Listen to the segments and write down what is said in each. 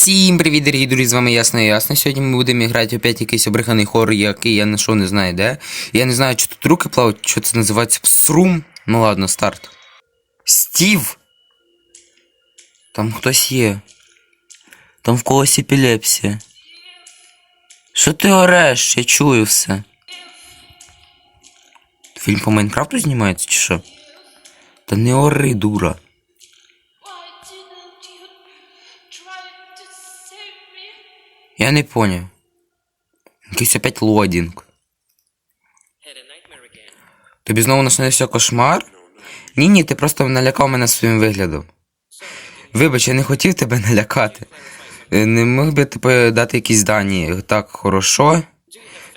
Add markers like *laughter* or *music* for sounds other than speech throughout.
Всім привіт, дорогі друзі, з вами ясно і ясно. Сьогодні ми будемо грати опять якийсь обреханий хоррор, який я знайшов, не знаю де. Я не знаю, чи тут руки плавають, що це називається псрум. Ну ладно, старт. Стів! Там хтось є. Там в когось епілепсія. Що ти ореш? Я чую все. Фільм по Майнкрафту знімається чи що? Та не ори, дура. Я не поняв. Якийсь опять лодінг. Тобі знову наснився кошмар? Ні, ні, ти просто налякав мене своїм виглядом. Вибач, я не хотів тебе налякати. Е, Не міг би ти дати якісь дані так хорошо.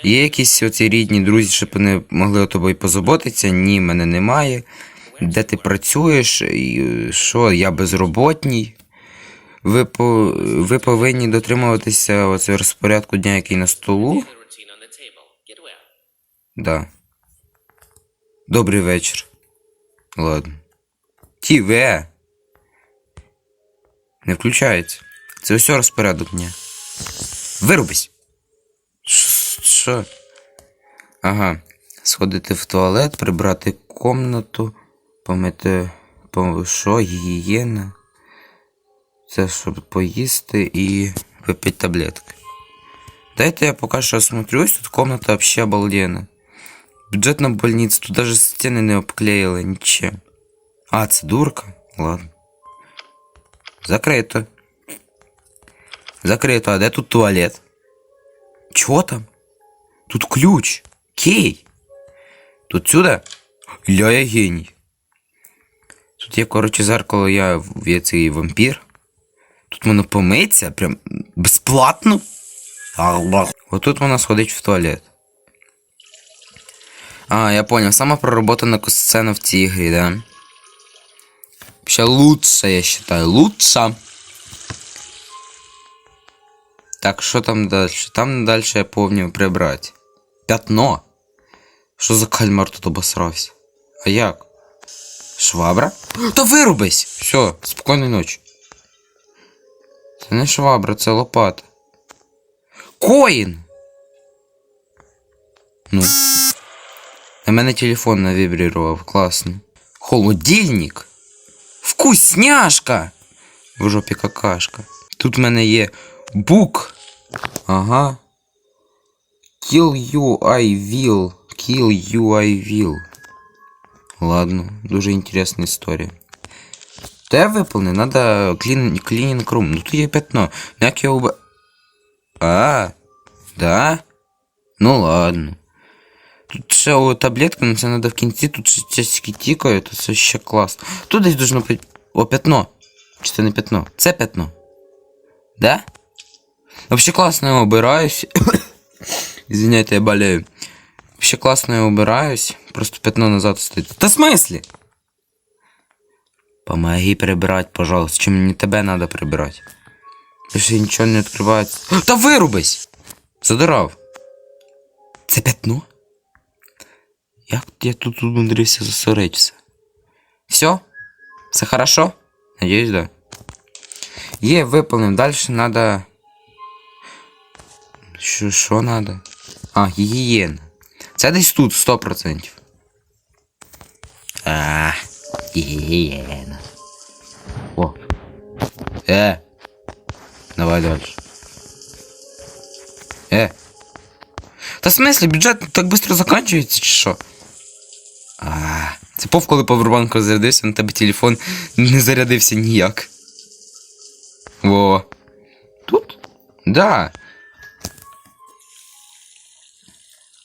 Є якісь оці рідні друзі, щоб вони могли о тобою позаботитися? Ні, мене немає. Де ти працюєш? І, е, Що, я безроботній? Ви, по, ви повинні дотримуватися оцього розпорядку дня, який на столу. Да. Добрий вечір. Ладно. Тіве. Не включається. Це все розпорядок дня. Вирубись. Що? Ага. Сходити в туалет, прибрати комнату, помити. По... Що? Гігієна. Це щоб поїсти і випити таблетки. Дайте я пока что осмотрюсь, тут комната вообще обалденная. Бюджетная больница, тут даже стены не обклеила ничем. А, це дурка? Ладно. Закрито. Закрито, а де тут туалет? Чого там? Тут ключ. Кей. Тут сюди? Ля я геній. Тут є, коротше, зеркало, я цей вампір. Тут воно помиться, прям безплатно. Отут вона сходить в туалет. А, я понял. Сама проработана сцена в цій ігрі, да? Вообще лучше, я считаю. Лучше. Так, що там дальше? Там дальше я помню прибрати. Пятно. Що за кальмар тут обосрався? А як? Швабра? Та вирубись! Все, спокійної ночі. Це не швабра, це лопата. Коін! Ну. На мене телефон навібрував, класно. Холодильник. Вкусняшка! В жопі какашка. Тут в мене є бук. Ага. Kill you I will. Kill you I will. Ладно, дуже інтересна історія. Те виповни, надо клінінг рум. Ну тут є пятно. Ну як його уб... А, да? Ну ладно. Тут ще о, таблетка, но це надо в кінці, тут ще часики тікають, то це ще клас. Тут десь должно бути. О, пятно. Чи це не пятно? Це пятно. Да? Вообще класно я убираюсь. *coughs* Извиняйте, я болею. Вообще класно я убираюсь. Просто пятно назад стоит. Да в смысле? Помоги прибирать, пожалуйста. Чем мне тебе надо прибирать? Більше нічого не відкривається. Та вирубись! Задирав. Це пятно? Як я тут умудрився засоритися? Все? Все хорошо? Надеюсь, да. Є, виповнив. Далі надо. Що, що надо? А, гігієна. Це десь тут 100%. А, гігієна. О. Е. Давай дальше. Э. Та в смысле, бюджет так быстро заканчивается, чи що? А, це пов, коли повербанк розрядився, на тебе телефон не зарядився ніяк. Во. Тут? Да.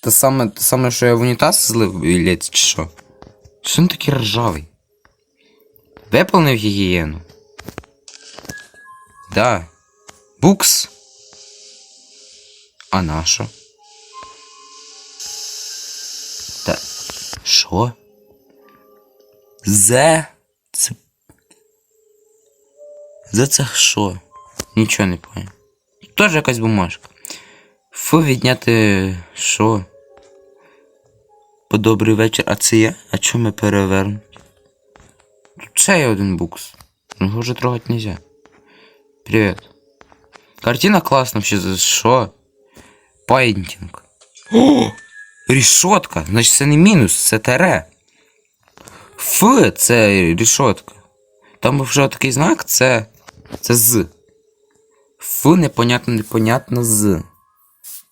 Те саме, те саме, що я в унітаз злив білець, чи що? Що він такий ржавий? Виповнив гігієну? Да. Букс. А наша? Та. Що? Зе. Це. За це що? Нічого не понял. Теж якась бумажка. Фу, відняти. Що? По добрий вечір. А це я? А чому ми перевернуть? Тут ще є один букс. Його вже трогати нельзя. Привет. Картина класна вообще. Що? Пайнтінг. О! Рішотка. Значить це не мінус, це тере. Ф це рішотка. Там вже такий знак, це. Це з. Ф непонятно, непонятно з.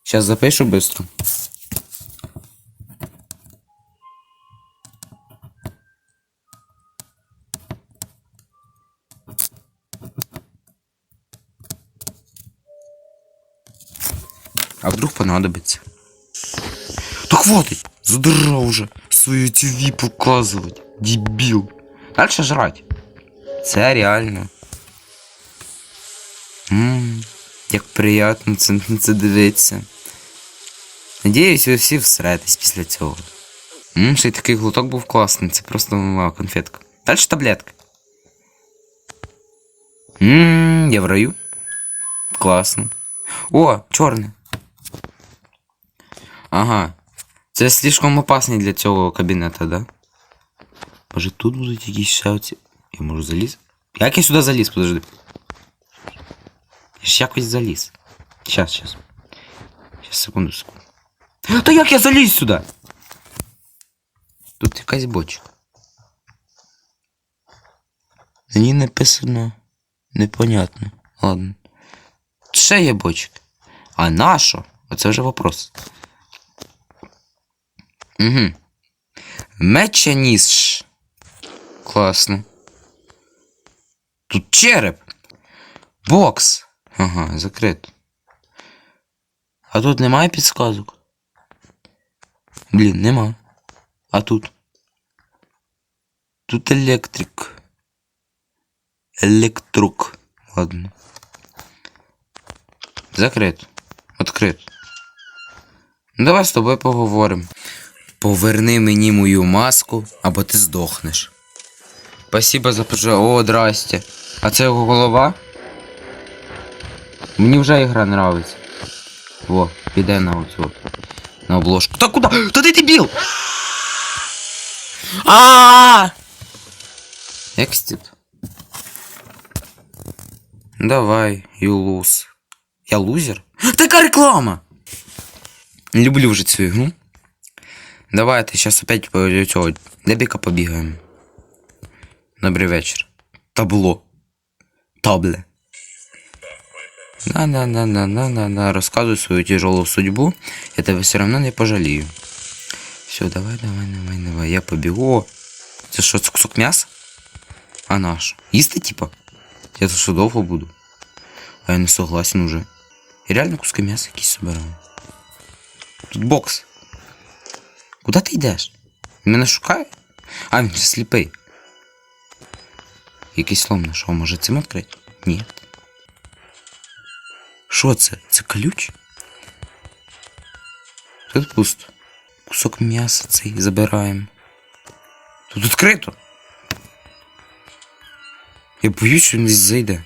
Сейчас запишу быстро. А вдруг понадобится? Да хватит! Задрал уже свою ТВ показывать. Дебил. Дальше жрать. Це реально. Ммм, як приємно це, це дивитися. Надіюсь, ви всі всретесь після цього. Ммм, ще й такий глоток був класний, це просто мала конфетка. Далі таблетка. Ммм, я в раю. Класно. О, чорне. Ага. Це слишком опасний для цього кабінета, да? Може тут будуть якісь ще. Я можу заліз? Як я сюди заліз, подожди. Я ж якось заліз. Щас, щас. Щас, секунду, секунду. Та як я заліз сюди? Тут якась бочка. На ній написано непонятно. Ладно. Ще є бочки. А нащо? Оце вже вопрос. Угу. Мечаніс. Класно. Тут череп. Бокс. Ага, закрито. А тут немає підсказок. Блін, нема. А тут. Тут електрик. Електрук. Ладно. Закрито. Открито. Ну, Давай з тобою поговоримо. Поверни мені мою маску, або ти здохнеш. Спасибо за пожа. О, здрасте. А це його голова? Мені вже ігра нравиться. Во, піде на оцю. На обложку. Та куди? Та ти дебіл! а Екстит. Давай, you lose. Я лузер? Така реклама! Люблю вже цю ігру. Давайте сейчас опять по цього дебіка побігаємо. Добрий вечір. Табло. Табле. На-на-на-на-на-на-на. Рассказывай свою тяжелую судьбу. Я тебе все равно не пожалію. Все, давай, давай, давай, давай. Я побігу. О, Це що, це кусок м'яса? А наш? Їсти, типа? Я тут що довго буду. А я не согласен уже. Я реально куски м'яса якісь собираю. Тут бокс. Куди ти йдеш? Він мене шукає? А, він же сліпий. Якийсь слом нашов, може цим відкрити? Ні. Що це? Це ключ? Тут пусто. Кусок м'яса цей забираємо. Тут відкрито. Я боюсь, що він десь зайде.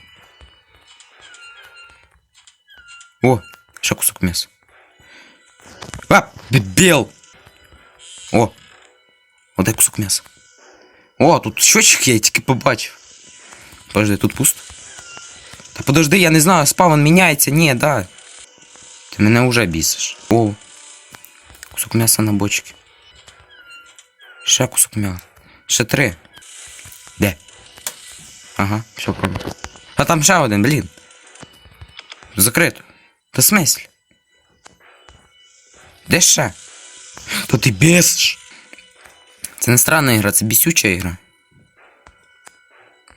О, ще кусок м'яса. А, дебіл! О! О, дай кусок м'яса. О, тут щочик я тільки побачив. Подожди, тут пусто. Та подожди, я не знаю, спавн міняється, ні, да. Ти мене вже бісиш. О. Кусок м'яса на бочці. Ще кусок м'яса. Ще три. Де? Ага, все пробую. А там ще один, блін. Закрито. Та смислі? Де ще? Та ти бісиш. Це не странна ігра, це бісюча ігра.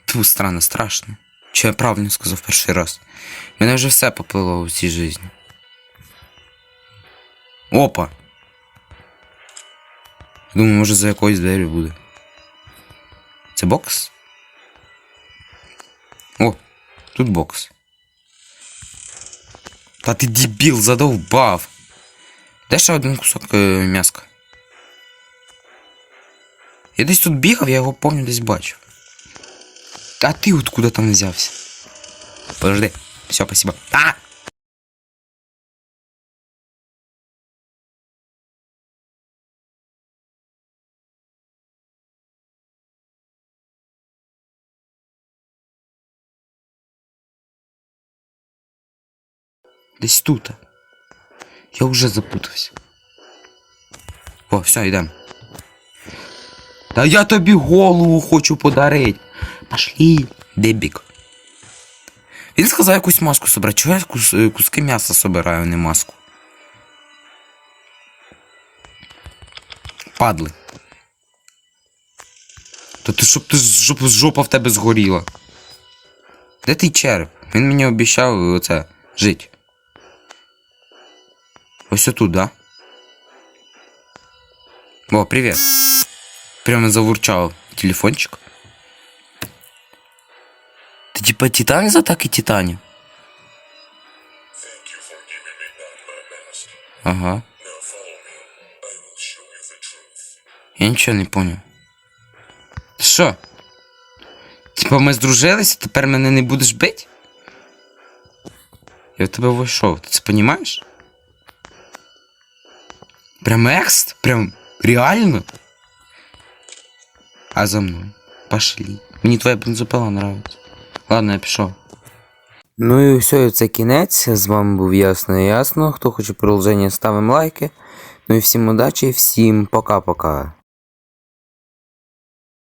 Тьфу, странно, страшно. Чи я правильно сказав перший раз? Мене вже все поплило у цій житті. Опа! Думаю, може за якоюсь дверю буде. Це бокс? О, тут бокс. Та ти дебіл, задовбав. Де ще один кусок е, м'яска? Я десь тут бігав, я його повністю десь бачив. А ти откуда там взявся? Подожди. Все, спасибо. А! Десь тут. Я вже запутався. О, все, йдемо. Та я тобі голову хочу подарити. Пошли, дебік. Він сказав якусь маску собрати. Чого я кус, е, куски м'яса собираю, а не маску? Падли. Та ти щоб ти з- жопа в тебе згоріла. Де твій череп? Він мені обіцяв оце жити. Ось отут, да? О, привіт. Прямо завурчав телефончик. Ти типа титан за так і титанів? Ага. Я нічого не поняв. Ти що? Типа ми здружилися, тепер мене не будеш бити? Я в тебе вийшов, ти це понімаєш? Прям экст? Прям реально? А за мной. Пошли. Мені твоя принципала нравится. Ладно, я пішов. Ну і все, це кінець. З вами був ясно і ясно. Хто хоче продовження, ставимо лайки. Ну і всім удачі, всім пока-пока.